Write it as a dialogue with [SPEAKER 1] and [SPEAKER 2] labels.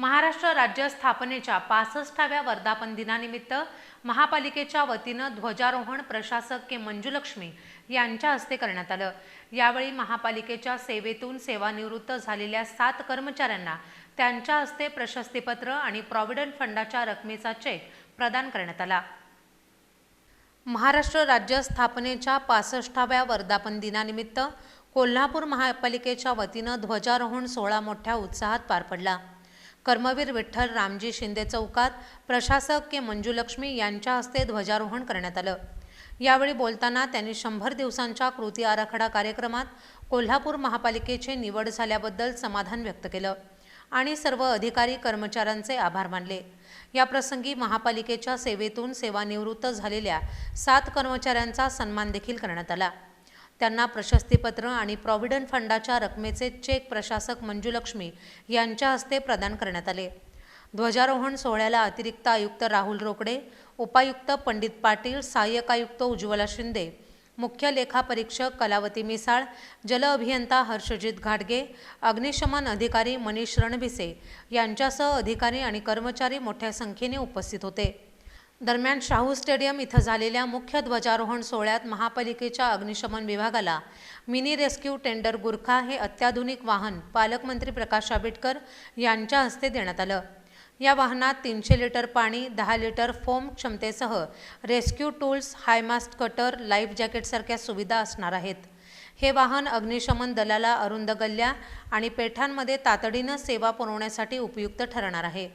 [SPEAKER 1] महाराष्ट्र राज्य स्थापनेच्या पासष्टाव्या वर्धापन दिनानिमित्त महापालिकेच्या वतीनं ध्वजारोहण प्रशासक के मंजुलक्ष्मी यांच्या हस्ते करण्यात आलं. यावेळी महापालिकेच्या सेवेतून सेवानिवृत्त झालेल्या सात कर्मचाऱ्यांना त्यांच्या हस्ते प्रशस्तीपत्र आणि प्रॉव्हिडंट फंडाच्या रकमेचा चेक प्रदान करण्यात आला. महाराष्ट्र राज्य स्थापनेच्या पासष्टाव्या वर्धापन दिनानिमित्त कोल्हापूर महापालिकेच्या वतीनं ध्वजारोहण सोहळा मोठ्या उत्साहात पार पडला. कर्मवीर विठ्ठल रामजी शिंदे चौकात प्रशासक के मंजुलक्ष्मी यांच्या हस्ते ध्वजारोहण करण्यात आलं. यावेळी बोलताना त्यांनी शंभर दिवसांच्या कृती आराखडा कार्यक्रमात कोल्हापूर महापालिकेची निवड झाल्याबद्दल समाधान व्यक्त केलं आणि सर्व अधिकारी कर्मचाऱ्यांचे आभार मानले. याप्रसंगी महापालिकेच्या सेवेतून सेवानिवृत्त झालेल्या सात कर्मचाऱ्यांचा सन्मान देखील करण्यात आला. त्यांना प्रशस्तीपत्र आणि प्रॉव्हिडंट फंडाच्या रकमेचे चेक प्रशासक मंजुलक्ष्मी यांच्या हस्ते प्रदान करण्यात आले. ध्वजारोहण सोहळ्याला अतिरिक्त आयुक्त राहुल रोकडे उपायुक्त पंडित पाटील सहाय्यक आयुक्त उज्ज्वला शिंदे मुख्य लेखापरीक्षक कलावती मिसाळ जल अभियंता हर्षजित घाटगे अग्निशमन अधिकारी मनीष रणभिसे यांच्यासह अधिकारी आणि कर्मचारी मोठ्या संख्येने उपस्थित होते. दरम्यान शाहू स्टेडियम इथं झालेल्या मुख्य ध्वजारोहण सोहळ्यात महापालिकेच्या अग्निशमन विभागाला मिनी रेस्क्यू टेंडर गुरखा हे अत्याधुनिक वाहन पालकमंत्री प्रकाश आंबेडकर यांच्या हस्ते देण्यात आलं. या वाहनात तीनशे लिटर पाणी दहा लिटर फोम क्षमतेसह rescue tools high mast cutter life जॅकेटसारख्या सुविधा असणार आहेत. हे वाहन अग्निशमन दलाला अरुंद गल्ल्या आणि पेठांमध्ये तातडीनं सेवा पुरवण्यासाठी उपयुक्त ठरणार आहे.